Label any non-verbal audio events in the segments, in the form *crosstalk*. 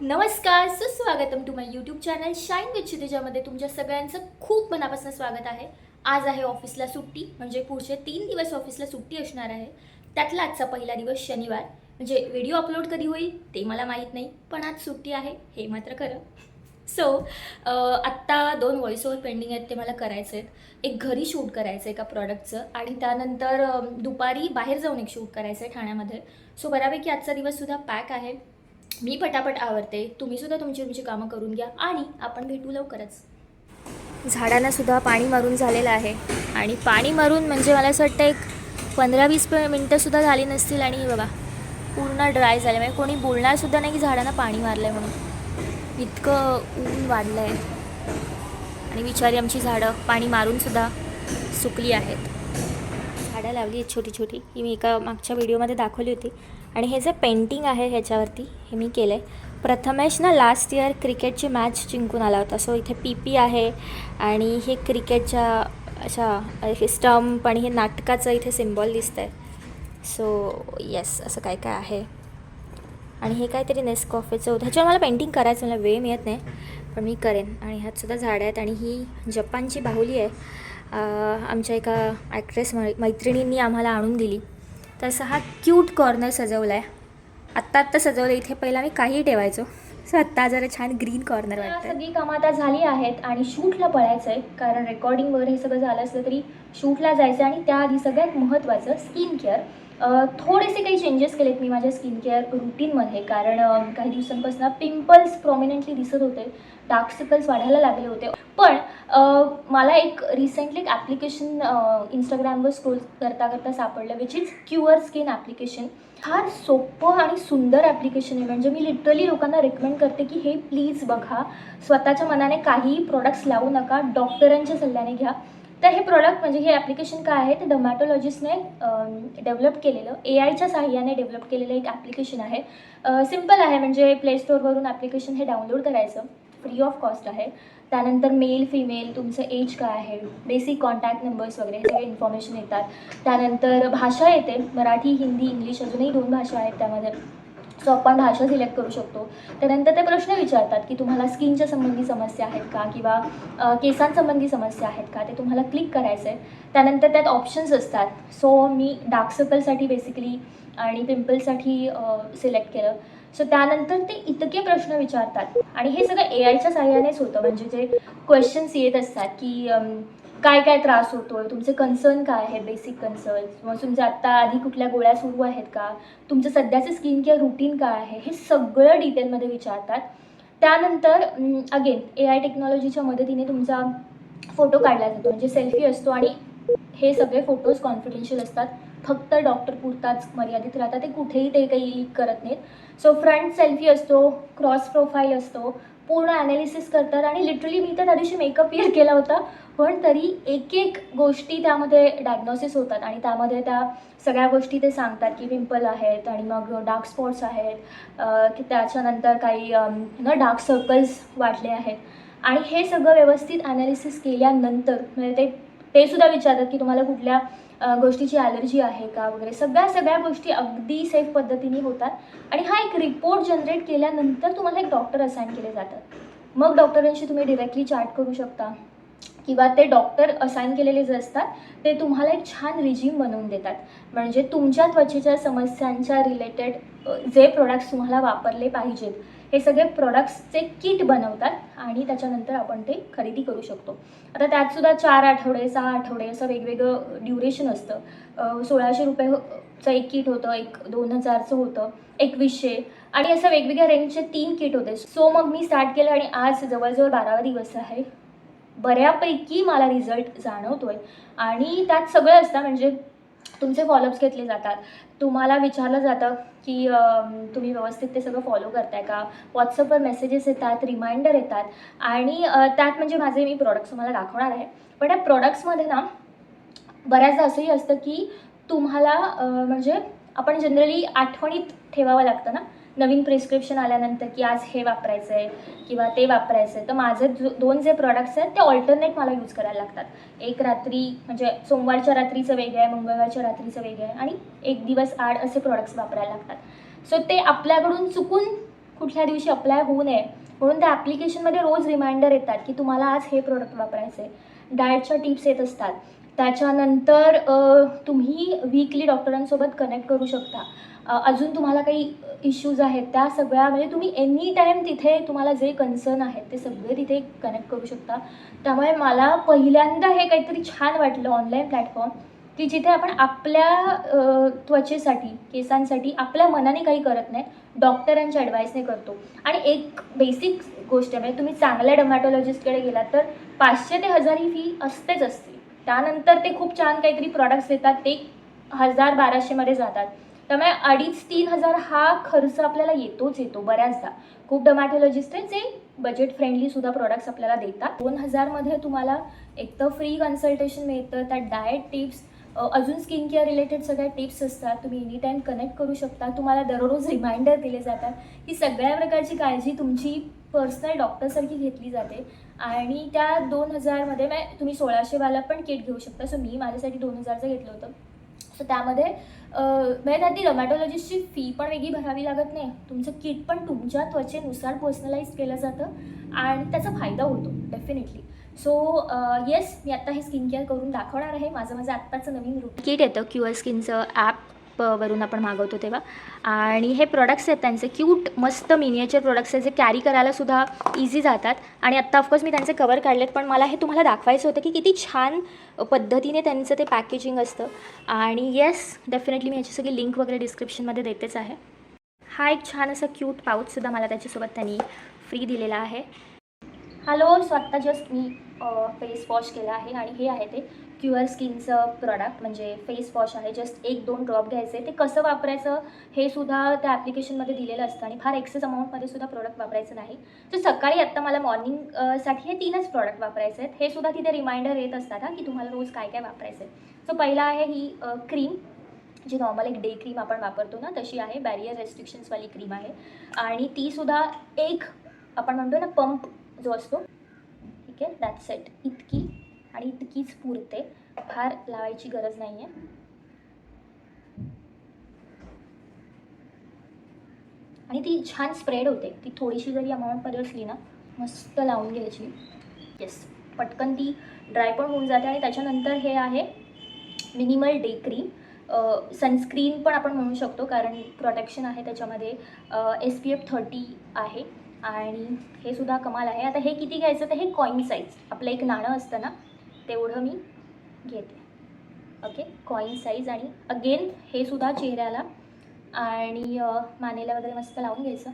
नमस्कार सुस्वागतम to my YouTube channel shine with क्षितिजामध्ये तुमच्या सगळ्यांचं खूप मनापासून स्वागत आहे. आज आहे ऑफिसला सुट्टी म्हणजे पुढचे तीन दिवस ऑफिसला सुट्टी असणार आहे. त्यातला आजचा पहिला दिवस शनिवार म्हणजे व्हिडिओ अपलोड कधी होईल ते मला माहीत नाही पण आज सुट्टी आहे हे मात्र खरं. सो आत्ता दोन व्हॉइस ओव्हर पेंडिंग आहेत ते मला करायचे आहेत एक घरी शूट करायचं आहे एका प्रॉडक्टचं आणि त्यानंतर दुपारी बाहेर जाऊन एक शूट करायचं आहे ठाण्यामध्ये. सो बऱ्यापैकी आजचा दिवससुद्धा पॅक आहे. मी पटापट आवडते तुम्हीसुद्धा तुमची तुमची कामं करून घ्या आणि आपण भेटू लवकरच. झाडांना सुद्धा पाणी मारून झालेलं आहे. आणि पाणी मारून म्हणजे मला असं वाटतं एक पंधरा वीस मिनटंसुद्धा झाली नसतील आणि बघा पूर्ण ड्राय झाले. म्हणजे कोणी बोलणारसुद्धा नाही की झाडांना पाणी मारलं आहे म्हणून. इतकं ऊन वाढलं आहे आणि विचारी आमची झाडं पाणी मारूनसुद्धा सुकली आहेत. झाडं लावली आहेत छोटी छोटी ही मी एका मागच्या व्हिडिओमध्ये दाखवली होती. आणि हे जे पेंटिंग आहे ह्याच्यावरती हे मी केलं आहे प्रथमेश ना लास्ट इयर क्रिकेटची मॅच जिंकून आला होता. सो इथे पी पी आहे आणि हे क्रिकेटच्या अशा हे स्टम्प आणि हे नाटकाचं इथे सिम्बॉल दिसतं आहे सो येस असं काय काय आहे. आणि हे काहीतरी नेस्कॉफेचं होतं ह्याच्यावर मला पेंटिंग करायचं मला वेळ मिळत नाही पण मी करेन. आणि ह्यातसुद्धा झाडं आहेत आणि ही जपानची बाहुली आहे. आमच्या एका ॲक्ट्रेस मै मैत्रिणींनी आम्हाला आणून दिली. तसा हा क्यूट कॉर्नर सजवला आहे आत्ता आत्ता सजवलं इथे पहिला मी काही ठेवायचो. सो आत्ता जरा छान ग्रीन कॉर्नर वाटतं सगळी कामं आता झाली आहेत आणि शूटला पळायचं आहे कारण रेकॉर्डिंग वगैरे हे सगळं झालं असलं तरी शूटला जायचं आणि त्याआधी सगळ्यात महत्त्वाचं स्किन केअर थोडेसे काही चेंजेस केलेत मी माझ्या स्किन केअर रुटीनमध्ये कारण काही दिवसांपासून पिंपल्स प्रॉमिनंटली दिसत होते. डार्क सर्कल्स वाढायला लागले होते. पण मला एक रिसेंटली एक ॲप्लिकेशन इंस्टाग्रामवर स्क्रोल करता करता सापडलं which is cure skin application फार सोपं आणि सुंदर ॲप्लिकेशन आहे. म्हणजे मी लिटरली लोकांना रेकमेंड करते की हे प्लीज बघा. स्वतःच्या मनाने काहीही प्रोडक्ट्स लावू नका. डॉक्टरांच्या सल्ल्याने घ्या. तर हे प्रॉडक्ट म्हणजे हे ॲप्लिकेशन काय आहे? ते डोमॅटोलॉजिस्टने डेव्हलप केलेलं ए आयच्या सहाय्याने डेव्हलप केलेलं एक ॲप्लिकेशन आहे. सिंपल आहे म्हणजे प्ले स्टोअरवरून ॲप्लिकेशन हे डाउनलोड करायचं. फ्री ऑफ कॉस्ट आहे. त्यानंतर मेल फिमेल तुमचं एज काय आहे? बेसिक कॉन्टॅक्ट नंबर्स वगैरे हे सगळे इन्फॉर्मेशन येतात. त्यानंतर भाषा येते. मराठी हिंदी इंग्लिश अजूनही दोन भाषा आहेत त्यामध्ये. सो आपण भाषा सिलेक्ट करू शकतो. त्यानंतर ते प्रश्न विचारतात की तुम्हाला स्किनच्या संबंधी समस्या आहेत का? किंवा केसांसंबंधी समस्या आहेत का? ते तुम्हाला क्लिक करायचं आहे त्यानंतर त्यात ऑप्शन्स असतात. सो मी डार्क सर्कलसाठी बेसिकली आणि पिंपल्ससाठी सिलेक्ट केलं. सो त्यानंतर ते इतके प्रश्न विचारतात. आणि हे सगळं ए आयच्या साह्यानेच होतं. म्हणजे जे क्वेश्चन्स येत असतात की काय काय त्रास होतोय? तुमचे कन्सर्न काय आहे बेसिक कन्सर्न मग तुमचे आत्ता आधी कुठल्या गोळ्या सुरू आहेत का? तुमचं सध्याचं स्किन केअर रुटीन काय आहे? हे सगळं डिटेलमध्ये विचारतात. त्यानंतर अगेन ए आय टेक्नॉलॉजीच्या मदतीने तुमचा फोटो काढला जातो. म्हणजे सेल्फी असतो आणि हे सगळे फोटोज कॉन्फिडेन्शियल असतात. फक्त डॉक्टर पुरताच मर्यादित राहतात. ते कुठेही ते काही लीक करत नाहीत. सो फ्रंट सेल्फी असतो क्रॉस प्रोफाईल असतो. पूर्ण ॲनालिसिस करतात आणि लिटरली मी तर त्या दिवशी मेकअप इयर केला होता. पण तरी एक एक गोष्टी त्यामध्ये डायग्नोसिस होतात आणि त्यामध्ये त्या सगळ्या गोष्टी ते सांगतात की पिंपल आहेत आणि मग डार्क स्पॉट्स आहेत. की त्याच्यानंतर काही न डार्क सर्कल्स वाढले आहेत. आणि हे सगळं व्यवस्थित ॲनालिसिस केल्यानंतर म्हणजे ते ते सुद्धा विचारतात की तुम्हाला कुठल्या गोष्टीची ॲलर्जी आहे का वगैरे सगळ्या सगळ्या गोष्टी अगदी सेफ पद्धतीने होतात. आणि हा एक रिपोर्ट जनरेट केल्यानंतर तुम्हाला एक डॉक्टर असाईन केले जातात. मग डॉक्टरांशी तुम्ही डिरेक्टली चॅट करू शकता. किंवा ते डॉक्टर असाईन केलेले जे असतात ते तुम्हाला एक छान रिजिम बनवून देतात. म्हणजे तुमच्या त्वचेच्या समस्यांच्या रिलेटेड जे प्रोडक्ट्स तुम्हाला वापरले पाहिजेत हे सगळे प्रोडक्ट्सचे किट बनवतात आणि त्याच्यानंतर आपण ते खरेदी करू शकतो. आता त्यातसुद्धा चार आठवडे सहा आठवडे असं वेगवेगळं ड्युरेशन असतं. सोळाशे रुपयेचं एक किट होतं एक दोन हजारचं होतं एकवीसशे. आणि असं वेगवेगळ्या रेंजचे तीन किट होते. सो मग मी स्टार्ट केलं आणि आज जवळजवळ बारावा दिवस आहे. बऱ्यापैकी मला रिझल्ट जाणवतोय. आणि त्यात सगळं असतं म्हणजे तुमचे फॉलोअप्स घेतले जातात. तुम्हाला विचारलं जातं की तुम्ही व्यवस्थित ते सगळं फॉलो करताय का? व्हॉट्सअपवर मेसेजेस येतात रिमाइंडर येतात. आणि त्यात म्हणजे माझे मी प्रोडक्ट्स तुम्हाला दाखवणार आहे. पण त्या प्रोडक्ट्समध्ये ना बऱ्याचदा असंही असतं की तुम्हाला म्हणजे आपण जनरली आठवणीत ठेवावं लागतं ना. नवीन प्रिस्क्रिप्शन आल्यानंतर की आज हे वापरायचं आहे किंवा ते वापरायचं आहे तर माझे जो दोन जे प्रॉडक्ट्स आहेत ते ऑल्टरनेट मला यूज करायला लागतात. एक रात्री म्हणजे सोमवारच्या रात्रीचं वेगळं आहे मंगळवारच्या रात्रीचं वेगळं आहे आणि एक दिवस आड असे प्रॉडक्ट्स वापरायला लागतात. सो ते आपल्याकडून चुकून कुठल्या दिवशी अप्लाय होऊ नये. म्हणून त्या ॲप्लिकेशनमध्ये रोज रिमाइंडर येतात की तुम्हाला आज हे प्रोडक्ट वापरायचे डाएटच्या टिप्स येत असतात. त्याच्यानंतर तुम्ही वीकली डॉक्टरांसोबत कनेक्ट करू शकता. अजून तुम्हाला काही इश्यूज आहेत त्या सगळ्या म्हणजे तुम्ही एनी टाईम तिथे तुम्हाला जे कन्सर्न आहेत ते सगळे तिथे कनेक्ट करू शकता. त्यामुळे मला पहिल्यांदा हे काहीतरी छान वाटलं ऑनलाईन प्लॅटफॉर्म की जिथे आपण आपल्या त्वचेसाठी केसांसाठी आपल्या मनाने काही करत नाही डॉक्टरांच्या ॲडवाईसने करतो. आणि एक बेसिक गोष्ट म्हणजे तुम्ही चांगल्या डर्मॅटॉलॉजिस्टकडे गेलात तर पाचशे ते हजार ही फी असतेच असते. त्यानंतर ते खूप छान काहीतरी प्रॉडक्ट्स देतात ते हजार बाराशेमध्ये जातात. त्यामुळे अडीच तीन हजार हा खर्च आपल्याला येतोच येतो बऱ्याचदा. खूप डमॅटोलॉजिस्ट आहेत जे बजेट फ्रेंडली सुद्धा प्रॉडक्ट्स आपल्याला देतात. दोन हजारमध्ये तुम्हाला एक तर फ्री कन्सल्टेशन मिळतं त्यात डाएट टिप्स अजून स्किन केअर रिलेटेड सगळ्या टिप्स असतात. तुम्ही एनी टाईम कनेक्ट करू शकता. तुम्हाला दररोज रिमाइंडर दिले जातात की सगळ्या प्रकारची काळजी तुमची पर्सनल डॉक्टरसारखी घेतली जाते. आणि त्या दोन हजारमध्ये मग तुम्ही सोळाशेवाला पण किट घेऊ शकता. सो मी माझ्यासाठी दोन हजारचं घेतलं होतं. सो त्यामध्ये अं, म्हणजे ती डर्मॅटॉलॉजिस्टची फी पण वेगळी भरावी लागत नाही. तुमचं किट पण तुमच्या त्वचेनुसार पर्सनलाइज केलं जातं आणि त्याचा फायदा होतो डेफिनेटली सो येस मी आत्ता हे स्किन केअर करून दाखवणार आहे. माझं माझं आत्ताचं नवीन रूट किट येतं क्युअर स्किनचं ॲप वरून आपण मागवतो तेव्हा. आणि हे प्रोडक्ट्स आहेत त्यांचे क्यूट मस्त मिनिएचर प्रोडक्ट्स आहेत जे कॅरी करायला सुद्धा इझी जातात. आणि आत्ता ऑफकोर्स मी त्यांचे कवर काढलेत पण मला हे तुम्हाला दाखवायचं होतं की किती छान पद्धतीने त्यांचं ते पॅकेजिंग असतं. आणि येस डेफिनेटली मी याची सगळी लिंक वगैरे डिस्क्रिप्शनमध्ये देतेच आहे. हा एक छान असा क्यूट पाऊचसुद्धा मला त्याच्यासोबत त्यांनी फ्री दिलेला आहे. हॅलो सो आत्ता जस्ट मी फेस वॉश केलं आहे आणि हे आहे ते. क्युअर स्किनचं प्रॉडक्ट म्हणजे फेस वॉश आहे जस्ट एक दोन ड्रॉप घ्यायचे ते कसं वापरायचं हे सुद्धा त्या ॲप्लिकेशनमध्ये दिलेलं असतं आणि फार एक्सेस अमाऊंटमध्ये सुद्धा प्रोडक्ट वापरायचं नाही. तर सकाळी आत्ता मला मॉर्निंगसाठी हे तीनच प्रॉडक्ट वापरायचे आहेत. हे सुद्धा तिथे रिमाइंडर येत असतात हा की तुम्हाला रोज काय काय वापरायचं आहे. सो पहिला आहे ही क्रीम जी नॉर्मल एक डे क्रीम आपण वापरतो ना तशी आहे. बॅरियर रेस्ट्रिक्शन्सवाली क्रीम आहे. आणि ती सुद्धा एक आपण म्हणतो ना पंप जो असतो ठीक आहे दॅट सेट इतकी आणि इतकीच पुरते. फार लावायची गरज नाही आहे आणि ती छान स्प्रेड होते. ती थोडीशी जरी अमाऊंटमध्ये असली ना मस्त लावून घ्यायची. येस पटकन ती ड्राय पण होऊन जाते आणि त्याच्यानंतर हे आहे मिनिमल डे क्रीम सनस्क्रीन पण आपण म्हणू शकतो कारण प्रोटेक्शन आहे त्याच्यामध्ये. एस पी एफ थर्टी आहे आणि हे सुद्धा कमाल आहे. आता हे किती घ्यायचं? तर हे कॉईन साईज आपलं एक नाणं असतं ना तेवढं मी घेते. ओके कॉईन साईज आणि अगेन हे सुद्धा चेहऱ्याला आणि मानेला वगैरे मस्त लावून घ्यायचं.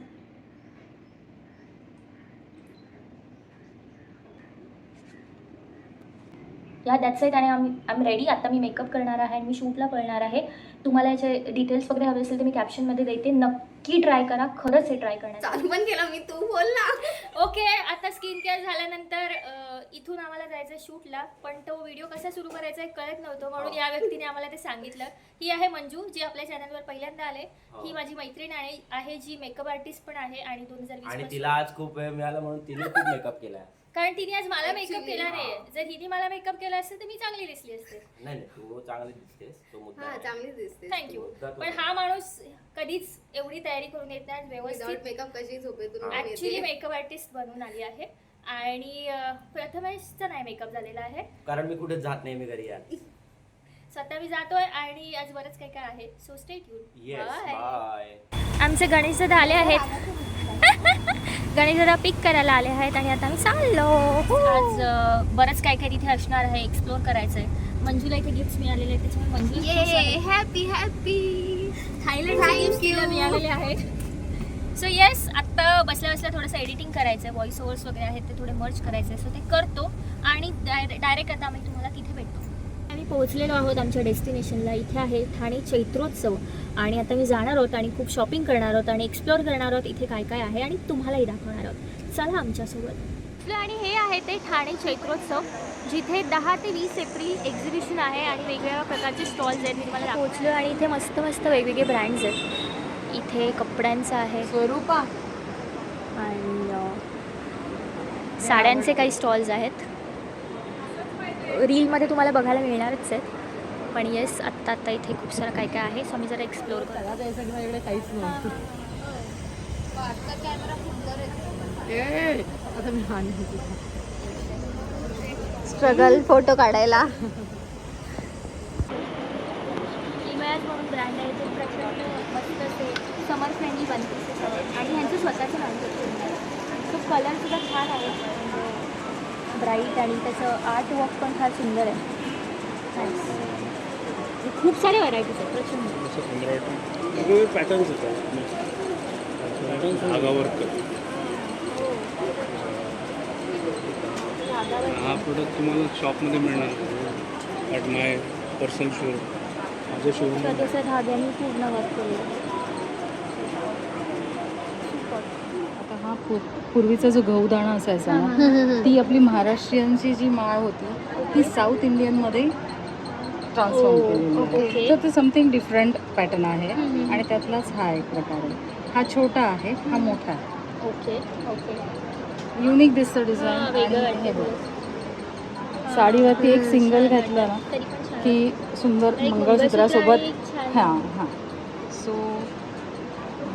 या दॅट साईड आणि आम आय एम रेडी आता मी मेकअप करणार आहे आणि मी शूटला पळणार आहे. तुम्हाला याचे डिटेल्स वगैरे हवे असेल तर मी कॅप्शनमध्ये देते. नक्की ट्राय करा खरंच हे ट्राय करण्याचं चालू पण केला मी तू बोल ना. ओके आता स्किन केअर झाल्यानंतर अ, इथून आम्हाला जायचं शूटला पण तो व्हिडिओ कसा सुरू करायचा हे कळत नव्हतं म्हणून या व्यक्तीने आम्हाला ते सांगितलं. ही आहे मंजू जी आपल्या चॅनलवर पहिल्यांदा आले. हो. ही माझी मैत्रीण आहे आहे जी मेकअप आर्टिस्ट पण आहे आणि दोन हजार आणि वीस तिला आज खूप वेळ मिळाला म्हणून तिने खूप मेकअप केलाय. कारण तिने आज मला मेकअप केला हा. नाही जर हिने मला मेकअप केला असतं तर मी चांगली दिसली असते. नाही नाही तू चांगली दिसतेस. तो मुद्दा हा नाही. चांगलीच दिसते थँक्यू मुद्दा तो पण नाही. हा माणूस कधीच एवढी तयारी करून येत नाही. विदाउट व्यवस्थित मेकअप कशी झोपेतून. उठून ऍक्च्युली येते. मेकअप आर्टिस्ट बनून आली आहे. आणि अ, प्रथमेशचा नाही मेकअप झालेला आहे. कारण मी कुठेच जात नाही मी घरी यार स्वतः मी जातोय आणि आज बरंच काय काय आहे. So stay tune yes bye आमचे गणेश दादा आले आहेत. *laughs* गणेश दादा पिक करायला आले आहेत आणि आता आम्ही चाललो. आज अ, बरंच काय काय तिथे असणार आहे एक्सप्लोर करायचं आहे मंजूला इथे गिफ्ट मिळालेले आहेत त्याच्यामुळे आहे. Happy happy you. मिळालेले आहेत. सो येस आत्ता बसल्या बसल्या थोडंसं एडिटिंग करायचं आहे व्हॉइस ओव्हर्स वगैरे आहेत ते थोडे मर्च करायचे सो ते करतो. आणि डायरेक्ट आता आम्ही तुम्हाला पोहोचलेलो आहोत आमच्या डेस्टिनेशनला. इथे आहे ठाणे चैत्रोत्सव. आणि आता मी जाणार आहोत आणि खूप शॉपिंग करणार आहोत आणि एक्सप्लोअर करणार आहोत इथे काय काय आहे आणि तुम्हालाही दाखवणार आहोत. चला आमच्यासोबत. आणि हे आहे ते ठाणे चैत्रोत्सव जिथे दहा ते वीस एप्रिल एक्झिबिशन आहे आणि वेगवेगळ्या प्रकारचे स्टॉल्स आहेत. मी तुम्हाला पोहोचलो आणि इथे मस्त मस्त वेगवेगळे ब्रँड्स आहेत. इथे कपड्यांचं आहे. स्वरूपा. आणि साड्यांचे काही स्टॉल्स आहेत. रीलमध्ये तुम्हाला बघायला मिळणारच आहेत पण येस आत्ता आत्ता इथे खूप सारं काय काय आहे. सो आम्ही जरा एक्सप्लोर करू. त्याला त्यासाठी माझ्याकडे काहीच नव्हतं. आता कॅमेरा सुंदर आहे स्ट्रगल फोटो काढायला. म्हणून ब्रँड आहे. ते प्रचंड मस्त असे समर फ्रेंडली आहेत आणि ह्यांचं स्वतःचं मॅन्युफॅक्चरिंग आहे तो कलरसुद्धा छान आहे. ब्राईट आणि त्याचं आर्ट वर्क पण फार सुंदर आहे. खूप सारे व्हरायटीज आहेत प्रचंड. पॅटर्न्स हा प्रोडक्ट तुम्हाला शॉपमध्ये मिळणार. ॲट माय पर्सनल शोरूम माझ्या शोरूम धाग्याने पूर्ण वर्क केलं आता हा पूर पूर्वीचा जो गहूदाणा असायचा ना ती आपली महाराष्ट्रीयनची जी माळ होती ती साऊथ इंडियनमध्ये ट्रान्सफॉर्म केलेली. आहे. तर ते समथिंग डिफरंट पॅटर्न आहे. आणि त्यातलाच हा एक प्रकार आहे. हा छोटा आहे हा मोठा आहे. Okay okay. युनिक दिसतं डिझाईन हे बघ. साडीवरती एक सिंगल घातलं ना की सुंदर मंगळसूत्रासोबत हां हां.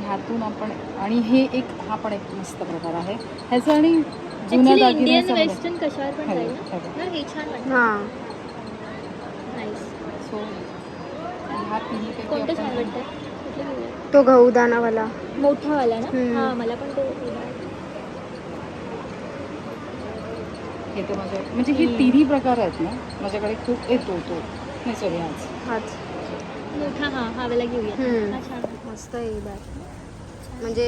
ह्यातून आपण आणि हे एक हा पण एक मस्त प्रकार आहे. ह्याचं आणि जुन्या इंडियन दागिन्याचं वेस्टर्न कशावर पण जाईल ना? हे छान हां. नाईस सो ह्या कोणतं छान वाटतं? तो गहूदानावाला मोठा वाला ना. हा मला पण तो हे तर माझ्या म्हणजे हे तिन्ही प्रकार आहेत ना? माझ्याकडे खूप येतो तो. नाही सॉरी हाच हाच मोठा हा हा वाला घेऊया. हा. मस्त आहे बॅग म्हणजे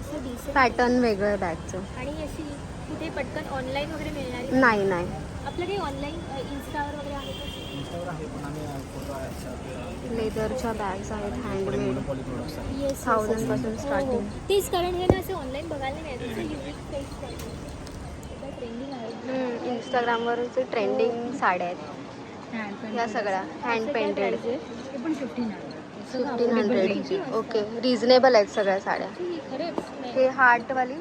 असं. पॅटर्न वेगळं आहे. बॅगचं आणि अशी कुठे पटकन ऑनलाईन वगैरे मिळणारी नाही नाही. आपलं काही ऑनलाईन इन्स्टावर वगैरे आहे का? लेदरच्या बॅग्स आहेत हँडमेड येस थाउजंडपासून स्टार्टिंग तेच कारण हे ना असं ऑनलाईन बघायला नाही मिळत युनिक फेस ट्रेंडिंग आहे. इंस्टाग्रामवरचे ट्रेंडिंग साड्या आहेत. या सगळ्या हँड पेंटेड हे पण fifteen fifteen hundred okay reasonable आहेत सगळ्या साड्या. हे हार्टवाली?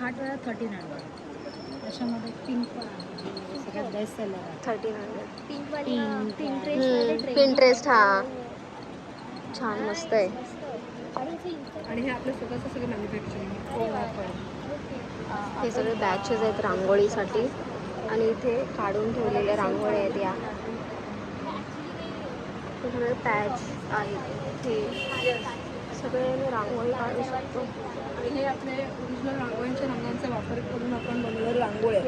हार्ट वेळा थर्टीन हंड्रेड त्याच्यामध्ये पिंक पण आहे. सगळ्यात बेस्ट सेलर आहे. Thirteen hundred. पिंट्रेस्ट हा. छान मस्त आहे. आणि हे आपलं स्वतःचं सगळं मॅन्युफॅक्चरिंग हे. सगळे बॅचेस आहेत रांगोळीसाठी. आणि इथे काढून ठेवलेल्या रांगोळ्या आहेत या. हे सगळे पॅच आहेत. हे सगळे रांगोळी काढू शकतो. आणि हे आपले ओरिजिनल रांगोळ्यांच्या रंगांचा वापर करून आपण बनवलेले रांगोळी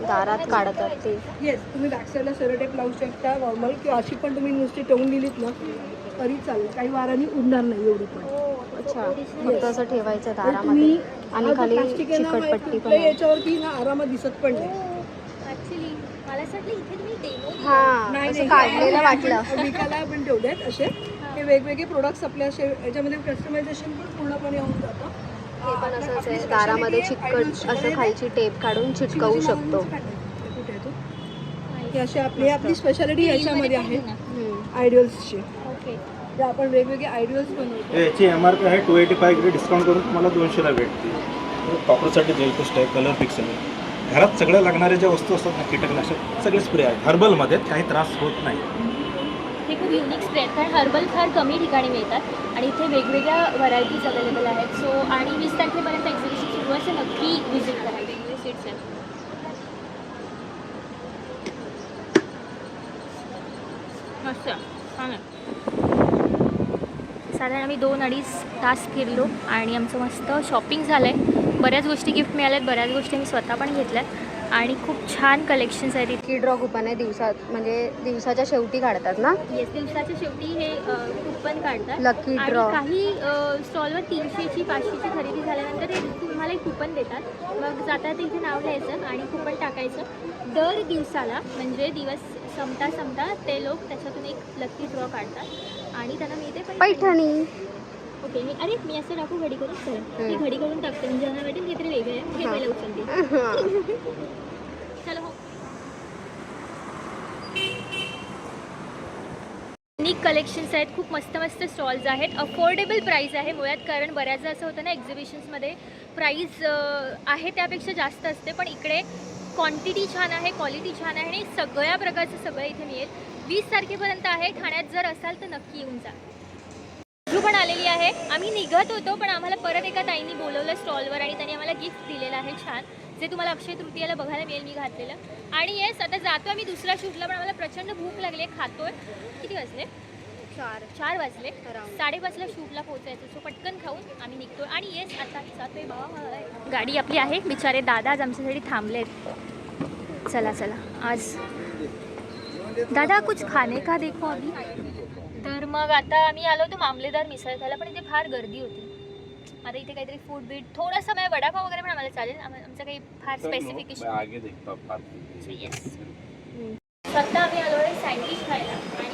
दारात काढतात ते. येस तुम्ही बॅक साईडला सेरोटेप लावू शकता नॉर्मल किंवा अशी पण तुम्ही नुसती ठेवून दिलीत ना तरी चालेल. काही वारांनी उडणार नाही एवढी पण. अच्छा फक्त असं ठेवायचं आणि दारामध्ये तुम्ही आणि खाली चिकटपट्टी पण याच्यावरती ना आरामात दिसत पण नाही. डेमो हा. काढलेलं वाटलं. *laughs* आपण विकायला पण ठेवलेत असे. वेगवेगळे प्रोडक्ट्स आपल्या असे याच्यामध्ये कस्टमायझेशन पण पूर्णपणे होऊन जातं. हे पण असंच आहे. दारामध्ये चिकट असं खालची टेप काढून चिटकवू शकतो. कुठे आहे तो? हे असे आपली आपली स्पेशालिटी याच्यामध्ये आहे. आयडियल्सची ओके. जे आपण वेगवेगळे आयडियल्स बनवतो. याची एम आर पी आहे two eighty five grade discount करून तुम्हाला दोनशेला भेटते. कॉपरसाठी जेल पेस्ट आहे कलर फिक्स आहे. घरात सगळ्या लागणाऱ्या ज्या वस्तू असतात ना कीटकनाशक सगळे स्प्रे आहेत हर्बलमध्ये काही त्रास होत नाही. हे युनिक स्प्रे आहेत कारण हर्बल फार कमी ठिकाणी मिळतात आणि इथे वेगवेगळ्या व्हरायटीज अवेलेबल आहेत. सो आणि वीस तारखेपर्यंत एक्झिबिशन सुरू आहे नक्की व्हिजिट करा. वेगवेगळे सीट्स आहेत. मस्त. छान आहे. साधारण आम्ही दोन अडीच तास फिरलो आणि आमचं मस्त शॉपिंग झालं आहे बऱ्याच गोष्टी गिफ्ट मिळाल्यात. बऱ्याच गोष्टी मी स्वतः पण घेतल्यात. आणि खूप छान कलेक्शन्स आहेत. की ड्रॉ कुपन आहे दिवसात म्हणजे दिवसाच्या शेवटी काढतात ना? येस दिवसाच्या शेवटी हे कुपन काढतात. लकी आणि ड्रॉ काही स्टॉलवर तीनशेची पाचशेची खरेदी झाल्यानंतर तुम्हाला एक कुपन देतात. मग जाता ते इथे नाव लिहायचं आणि कुपन टाकायचं. दर दिवसाला म्हणजे दिवस संपता संपता ते लोक त्याच्यातून एक लकी ड्रॉ काढतात. आणि त्यांना मिळते पैठणी. ओके मी अरे मी असं टाकू घडी करून सर मी. घडी करून टाकते म्हणजे ज्यांना भेटेल काहीतरी वेगळं आहे. हे. पहिलं उचलते हा. चलो हो. युनिक कलेक्शन्स आहेत खूप मस्त मस्त स्टॉल्स आहेत. अफोर्डेबल प्राईस आहे मुळात कारण बऱ्याचदा असं होतं ना एक्झिबिशन्समध्ये प्राईस आहे त्यापेक्षा जास्त असते पण इकडे क्वांटिटी छान आहे क्वालिटी छान आहे आणि सगळ्या प्रकारचं सगळं इथे मिळेल. वीस तारखेपर्यंत आहे ठाण्यात जर असाल तर नक्की येऊन जा. तू पण आलेली आहे. आम्ही निघत होतो पण आम्हाला परत एका ताईंनी बोलवलं स्टॉलवर आणि त्यांनी आम्हाला गिफ्ट दिलेलं आहे छान. जे तुम्हाला अक्षय तृतीयाला बघायला मिळेल मी घातलेलं. आणि येस आता जातो आम्ही दुसऱ्या शूटला पण आम्हाला प्रचंड भूक लागली आहे खातोय. किती वाजले? चार. चार वाजले. साडेपाचला शूटला पोहोचायचं सो पटकन खाऊन आम्ही निघतोय. आणि येस आता जातोय बाबा गाडी आपली आहे. बिचारे दादा आज आमच्यासाठी थांबलेत. चला चला. आज दादा कुछ खाने का देखो अभी? तर मग आता आम्ही आलो होतो मामलेदार मिसळ खायला पण इथे फार गर्दी होती. आता इथे काहीतरी फूड बीट थोडासा म्हणजे वडापाव वगैरे पण आम्हाला चालेल. आम- आमचं काही फार स्पेसिफिकेशन आगे देखता स्वतः आम्ही आलो आहे सँडविच खायला.